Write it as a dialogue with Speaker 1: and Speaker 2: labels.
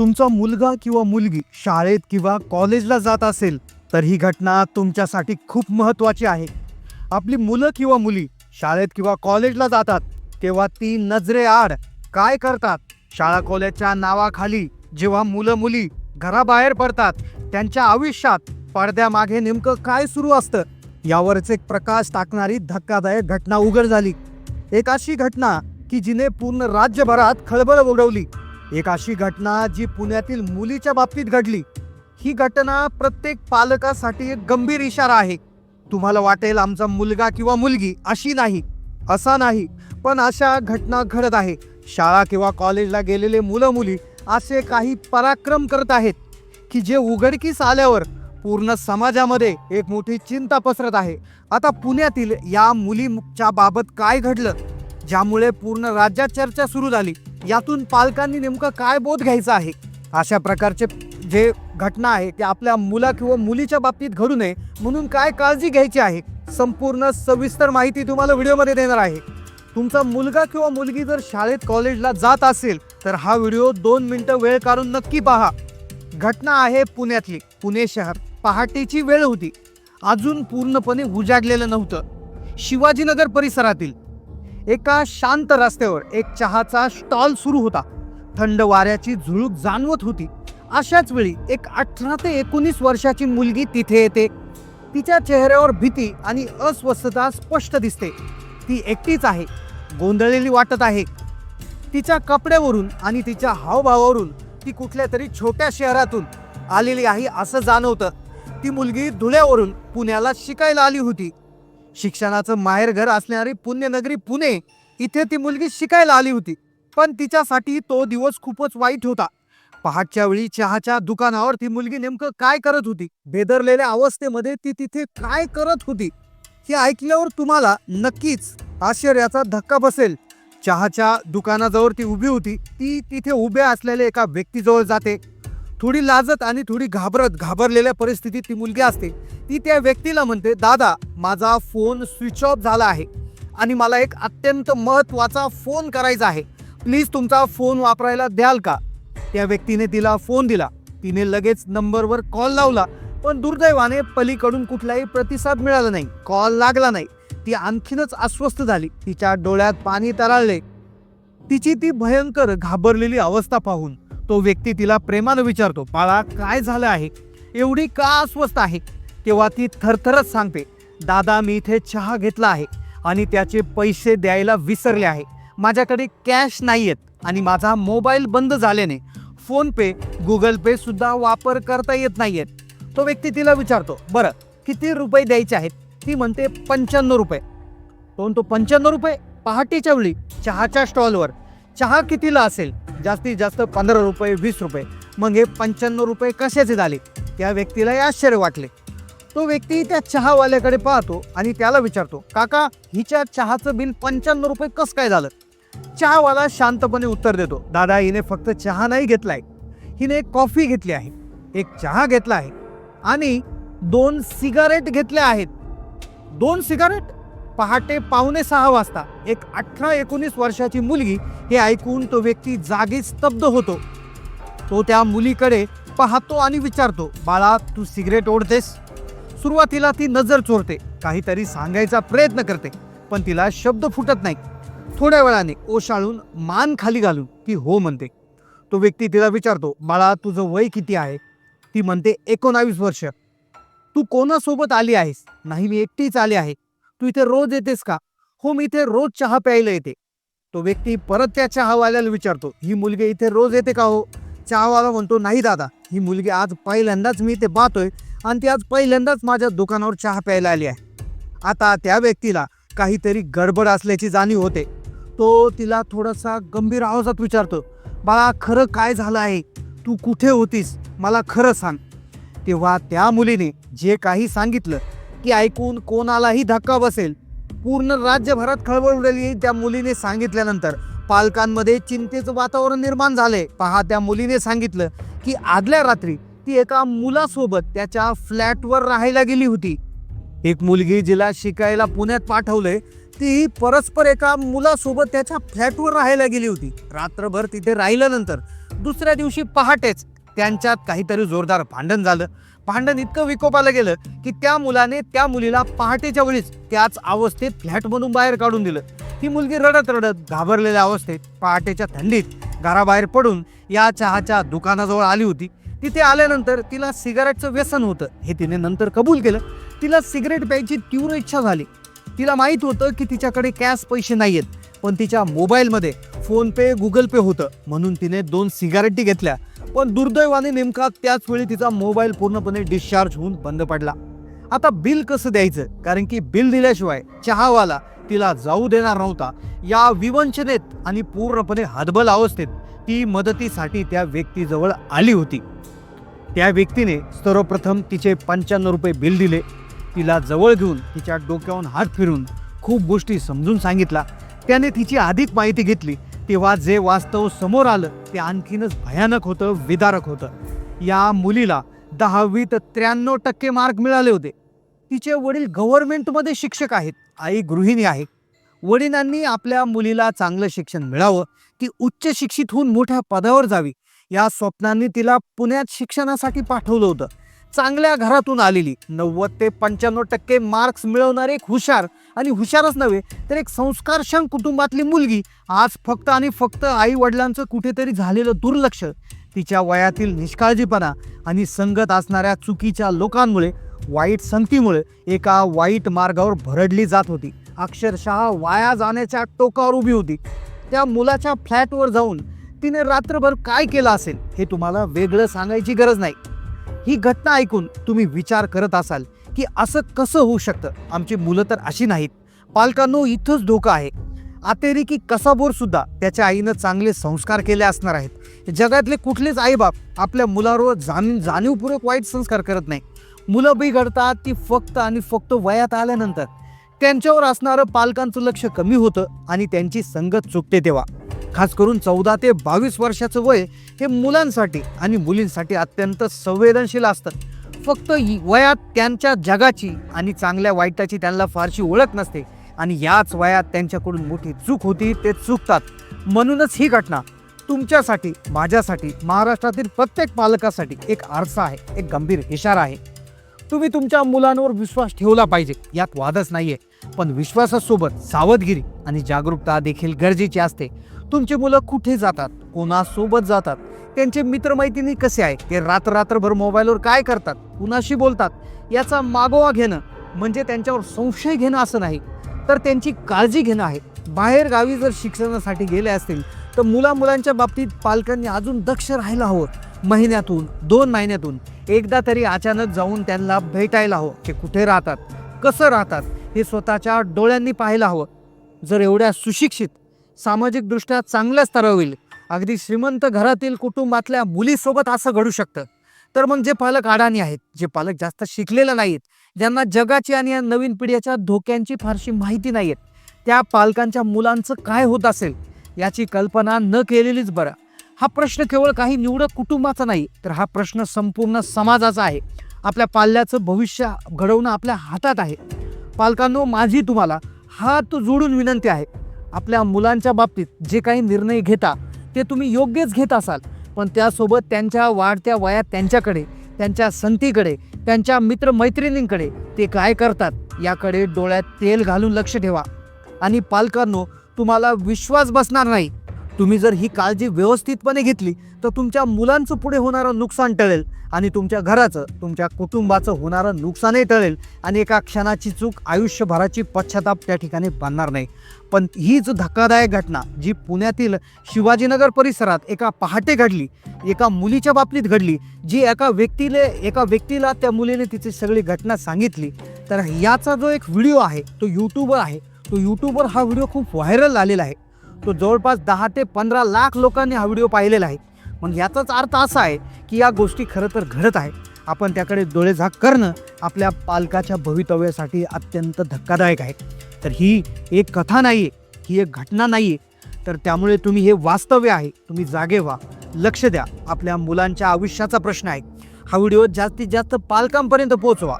Speaker 1: तुमचा मुलगा किंवा मुलगी शाळेत किंवा कॉलेजला जात असेल तर ही घटना तुमच्यासाठी खूप महत्त्वाची आहे. आपली मुलं किंवा मुली शाळेत किंवा कॉलेजला जातात तेव्हा ती नजरेआड काय करतात? शाळा कॉलेजच्या नावाखाली जेव्हा मुलं मुली घराबाहेर पडतात त्यांच्या आयुष्यात पडद्यामागे नेमकं काय सुरू असतं? यावरच एक प्रकाश टाकणारी धक्कादायक घटना उघड झाली. एक अशी घटना की जिने पूर्ण राज्यभरात खळबळ उडवली. एक अशी घटना जी पुण्यातील मुलीच्या बाबतीत घडली. ही घटना प्रत्येक पालकासाठी एक गंभीर इशारा आहे. तुम्हाला वाटेल आमचा मुलगा किंवा मुलगी अशी नाही असा नाही पण अशा घटना घडत आहे. शाळा किंवा कॉलेजला गेलेले मुलं मुली असे काही पराक्रम करत आहेत की जे उघडकीस आल्यावर पूर्ण समाजामध्ये एक मोठी चिंता पसरत आहे. आता पुण्यातील या मुलीच्या बाबत काय घडलं ज्यामुळे पूर्ण राज्यात चर्चा सुरू झाली? यातून पालकांनी नेमकं काय बोध घ्यायचा आहे? अशा प्रकारचे जे घटना आहे ते आपल्या मुला किंवा मुलीच्या बाबतीत घडू नये म्हणून काय काळजी घ्यायची आहे? संपूर्ण सविस्तर माहिती तुम्हाला व्हिडिओमध्ये देणार आहे. तुमचा मुलगा किंवा मुलगी जर शाळेत कॉलेजला जात असेल तर हा व्हिडिओ दोन मिनटं वेळ काढून नक्की पहा. घटना आहे पुण्यातली. पुणे शहर. पहाटेची वेळ होती. अजून पूर्णपणे उजाडलेलं नव्हतं. शिवाजीनगर परिसरातील एका शांत रस्त्यावर एक चहाचा स्टॉल सुरू होता. थंड वाऱ्याची झुळूक जाणवत होती. अशाच वेळी एक अठरा ते एकोणीस वर्षाची मुलगी तिथे येते. तिच्या चेहऱ्यावर भीती आणि अस्वस्थता स्पष्ट दिसते. ती एकटीच आहे गोंधळलेली वाटत आहे. तिच्या कपड्यावरून आणि तिच्या हावभावावरून ती कुठल्या तरी छोट्या शहरातून आलेली आहे असं जाणवतं. ती मुलगी धुळ्यावरून पुण्याला शिकायला आली होती. शिक्षणाचं माहेरघर असणारी पुण्यनगरी पुणे इथे ती मुलगी शिकायला आली होती. पण तिच्यासाठी तो दिवस खूपच वाईट होता. पहाटच्या वेळी चहाच्या दुकानावर ती मुलगी नेमकं काय करत होती? बेदरलेल्या अवस्थेमध्ये ती तिथे काय करत होती? हे ऐकल्यावर तुम्हाला नक्कीच आश्चर्याचा धक्का बसेल. चहाच्या दुकानाजवळ ती उभी होती. ती तिथे उभ्या असलेल्या एका व्यक्तीजवळ जाते. थोडी लाजत आणि थोडी घाबरत घाबरलेल्या परिस्थितीत ती मुलगी असते. ती त्या व्यक्तीला म्हणते दादा माझा फोन स्विच ऑफ झाला आहे आणि मला एक अत्यंत महत्त्वाचा फोन करायचा आहे. प्लीज तुमचा फोन वापरायला द्याल का? त्या व्यक्तीने तिला फोन दिला. तिने लगेच नंबरवर कॉल लावला पण दुर्दैवाने पलीकडून कुठलाही प्रतिसाद मिळाला नाही. कॉल लागला नाही. ती आणखीनच अस्वस्थ झाली. तिच्या डोळ्यात पाणी तरळले. तिची ती भयंकर घाबरलेली अवस्था पाहून तो व्यक्ती तिला प्रेमानं विचारतो बाळा काय झालं आहे? एवढी का अस्वस्थ आहे? तेव्हा ती थरथरच सांगते दादा मी इथे चहा घेतला आहे आणि त्याचे पैसे द्यायला विसरले आहे. माझ्याकडे कॅश नाही आहेत आणि माझा मोबाईल बंद झाल्याने फोनपे गुगल पे सुद्धा वापर करता येत नाही आहेत तो व्यक्ती तिला विचारतो बरं किती रुपये द्यायचे आहेत? ती म्हणते पंच्याण्णव रुपये. तो म्हणतो पंच्याण्णव रुपये? पहाटेच्या वेळी चहाच्या स्टॉलवर. चहा कितीला असेल? जास्तीत जास्त पंधरा रुपये वीस रुपये. मग हे पंच्याण्णव रुपये कशाचे झाले? त्या व्यक्तीला आश्चर्य वाटले. तो व्यक्ती त्या चहावाल्याकडे पाहतो आणि त्याला विचारतो काका हिच्या चहाचं बिल पंच्याण्णव रुपये कसं काय झालं? चहावाला शांतपणे उत्तर देतो दादा हिने फक्त चहा नाही घेतलाय. हिने एक कॉफी घेतली आहे. एक चहा घेतला आहे. आणि दोन सिगारेट घेतल्या आहेत. दोन सिगारेट? पहाटे पावणे सहा वाजता एक अठरा एकोणीस वर्षाची मुलगी हे ऐकून तो व्यक्ती जागी स्तब्ध होतो. तो त्या मुलीकडे पाहतो आणि विचारतो बाळा तू सिगरेट ओढतेस? सुरुवातीला ती नजर चोरते काहीतरी सांगायचा प्रयत्न करते पण तिला शब्द फुटत नाही. थोड्या वेळाने ओशाळून मान खाली घालून ती हो म्हणते. तो व्यक्ती तिला विचारतो बाळा तुझं वय किती आहे? ती म्हणते एकोणावीस वर्ष. तू कोणासोबत आली आहेस? नाही मी एकटीच आली आहे. तू इथे रोज येतेस का? हो मी इथे रोज चहा प्यायला येते. तो व्यक्ती परत त्या चहावाल्याला विचारतो ही मुलगी इथे रोज येते का हो? चहावाला म्हणतो नाही दादा ही मुलगी आज पहिल्यांदाच मी इथे पाहतोय आणि ती आज पहिल्यांदाच माझ्या दुकानावर चहा प्यायला आली आहे. आता त्या व्यक्तीला काहीतरी गडबड असल्याची जाणीव होते. तो तिला थोडासा गंभीर आवाजात विचारतो बाळा खरं काय झालं आहे? तू कुठे होतीस? मला खरं सांग. तेव्हा त्या मुलीने जे काही सांगितलं की ऐकून कोणालाही धक्का बसेल. पूर्ण राज्यभरात खळबळ उडाली त्या मुलीने सांगितल्यानंतर. पालकांमध्ये चिंतेचं वातावरण निर्माण झाले पहा त्या मुलीने सांगितलं की आदल्या रात्री ती एका मुलासोबत त्याच्या फ्लॅटवर राहायला गेली होती. एक मुलगी जिला शिकायला पुण्यात पाठवले ती परस्पर एका मुलासोबत त्याच्या फ्लॅटवर राहायला गेली होती. रात्रभर तिथे राहिल्यानंतर दुसऱ्या दिवशी पहाटेच त्यांच्यात काहीतरी जोरदार भांडण झालं. भांडण इतकं विकोपाला गेलं की त्या मुलाने त्या मुलीला पहाटेच्या वेळीच त्याच अवस्थेत फ्लॅटमधून बाहेर काढून दिलं. ती मुलगी रडत रडत घाबरलेल्या अवस्थेत पहाटेच्या थंडीत घराबाहेर पडून या चहाच्या दुकानाजवळ आली होती. तिथे आल्यानंतर तिला सिगारेटचं व्यसन होतं. हे तिने नंतर कबूल केलं. तिला सिगरेट प्यायची तीव्र इच्छा झाली. तिला माहीत होतं की तिच्याकडे कॅश पैसे नाही आहेत पण तिच्या मोबाईलमध्ये फोनपे गुगल पे होतं. म्हणून तिने दोन सिगारेटी घेतल्या. पण दुर्दैवाने नेमका त्याच वेळी तिचा मोबाईल पूर्णपणे डिस्चार्ज होऊन बंद पडला. आता बिल कसं द्यायचं? कारण की बिल दिल्याशिवाय चहावाला तिला जाऊ देणार नव्हता. या विवंचनेत आणि पूर्णपणे हतबल अवस्थेत ती मदतीसाठी त्या व्यक्तीजवळ आली होती. त्या व्यक्तीने सर्वप्रथम तिचे पंच्याण्णव रुपये बिल दिले. तिला जवळ घेऊन तिच्या डोक्यावरून हात फिरून खूप गोष्टी समजून सांगितला त्याने तिची अधिक माहिती घेतली. तेव्हा जे वास्तव समोर आलं ते आणखीनच भयानक होतं विदारक होतं. या मुलीला दहावीत त्र्याण्णव टक्के मार्क मिळाले होते. तिचे वडील गव्हर्नमेंटमध्ये शिक्षक आहेत आई गृहिणी आहे. वडिलांनी आपल्या मुलीला चांगलं शिक्षण मिळावं ती उच्च शिक्षित होऊन मोठ्या पदावर जावी या स्वप्नांनी तिला पुण्यात शिक्षणासाठी पाठवलं होतं. चांगल्या घरातून आलेली. नव्वद ते पंच्याण्णव टक्के मार्क्स मिळवणारी एक हुशार आणि हुशारच नव्हे तर एक संस्कारक्षम कुटुंबातली मुलगी आज फक्त आणि फक्त आई वडिलांचं कुठेतरी झालेलं दुर्लक्ष तिच्या वयातील निष्काळजीपणा आणि संगत असणाऱ्या चुकीच्या लोकांमुळे वाईट संगतीमुळे एका वाईट मार्गावर भरडली जात होती. अक्षरशः वाया जाण्याच्या टोकावर उभी होती. त्या मुलाच्या फ्लॅटवर जाऊन तिने रात्रभर काय केलं असेल हे तुम्हाला वेगळं सांगायची गरज नाही. ही घटना ऐकून तुम्ही विचार करत असाल की असं कसं होऊ शकतं? आमची मुलं तर अशी नाहीत. पालकांनो इथंच धोका आहे. अतिरेकी कसाबोर सुद्धा त्याच्या आईनं चांगले संस्कार केले असणार आहेत. जगातले कुठलेच आईबाप आपल्या मुलावर जाण जाणीवपूर्वक वाईट संस्कार करत नाही. मुलं बिघडतात ती फक्त आणि फक्त वयात आल्यानंतर. त्यांच्यावर असणारं पालकांचं लक्ष कमी होतं आणि त्यांची संगत चुकते तेव्हा. खास करून चौदा ते बावीस वर्षाचं वय हे मुलांसाठी आणि मुलींसाठी अत्यंत संवेदनशील असतं. फक्त वयात त्यांच्या जगाची आणि चांगल्या वाईटाची त्यांना फारशी ओळख नसते आणि याच वयात त्यांच्याकडून मोठी चूक होती ते चुकतात. म्हणूनच ही घटना तुमच्यासाठी माझ्यासाठी महाराष्ट्रातील प्रत्येक पालकासाठी एक आरसा आहे एक गंभीर इशारा आहे. तुम्ही तुमच्या मुलांवर विश्वास ठेवला पाहिजे यात वादच नाहीये. पण विश्वासासोबत सावधगिरी आणि जागरूकता देखील गरजेची असते. तुमची मुलं कुठे जातात? कोणासोबत जातात? त्यांचे मित्रमैत्रिणी कसे आहे ते रात्ररात्रभर मोबाईलवर काय करतात? कुणाशी बोलतात? याचा मागोवा घेणं म्हणजे त्यांच्यावर संशय घेणं असं नाही. तर त्यांची काळजी घेणं आहे. बाहेर गावी जर शिक्षणासाठी गेले असतील तर मुला मुलांच्या बाबतीत पालकांनी अजून दक्ष राहायला हवं. महिन्यातून दोन महिन्यातून एकदा तरी अचानक जाऊन त्यांना भेटायला हवं. ते कुठे राहतात? कसं राहतात? हे स्वतःच्या डोळ्यांनी पाहायला हवं. जर एवढ्या सुशिक्षित सामाजिकदृष्ट्या चांगल्या होईल. अगदी श्रीमंत घरातील कुटुंबातल्या मुलीसोबत असं घडू शकतं. तर मग जे पालक अडाणी आहेत जे पालक जास्त शिकलेले नाहीत ज्यांना जगाची आणि या नवीन पिढीच्या धोक्यांची फारशी माहिती नाही आहेत त्या पालकांच्या मुलांचं काय होत असेल याची कल्पना न केलेलीच बरं. हा प्रश्न केवळ काही निवडक कुटुंबाचा नाही तर हा प्रश्न संपूर्ण समाजाचा आहे. आपल्या पाल्याचं भविष्य घडवणं आपल्या हातात आहे. पालकांनो माझी तुम्हाला हात जोडून विनंती आहे. आपल्या मुलांच्या बाबतीत जे काही निर्णय घेता ते तुम्ही योग्यच घेत असाल. पण त्यासोबत त्यांच्या वाढत्या वयात त्यांच्याकडे त्यांच्या संतीकडे त्यांच्या मित्रमैत्रिणींकडे ते काय करतात याकडे डोळ्यात तेल घालून लक्ष ठेवा. आणि पालकांनो तुम्हाला विश्वास बसणार नाही. तुम्ही जर ही काळजी व्यवस्थितपणे घेतली तर तुमच्या मुलांचं पुढे होणारं नुकसान टळेल आणि तुमच्या घराचं तुमच्या कुटुंबाचं होणारं नुकसानही टळेल आणि एका क्षणाची चूक आयुष्यभराची पश्चाताप त्या ठिकाणी बांधणार नाही. पण हीच धक्कादायक घटना जी पुण्यातील शिवाजीनगर परिसरात एका पहाटे घडली एका मुलीच्या बाबतीत घडली जी एका व्यक्तीले एका व्यक्तीला त्या मुलीने तिची सगळी घटना सांगितली तर याचा जो एक व्हिडिओ आहे तो यूट्यूबवर आहे. तो यूट्यूबवर हा व्हिडिओ खूप व्हायरल आलेला आहे. तो जवळपास दहा ते पंधरा लाख लोकांनी हा व्हिडिओ पाहिलेला आहे. मग याचाच अर्थ असा आहे की या गोष्टी खरं तर घडत आहे. आपण त्याकडे डोळेझाक करणं आपल्या पालकाच्या भवितव्यासाठी अत्यंत धक्कादायक आहे. तर ही एक कथा नाही आहे ही एक घटना नाही आहे तर त्यामुळे तुम्ही हे वास्तव्य आहे तुम्ही जागे व्हा. लक्ष द्या आपल्या मुलांच्या आयुष्याचा प्रश्न आहे. हा व्हिडिओ जास्तीत जास्त पालकांपर्यंत पोहोचवा.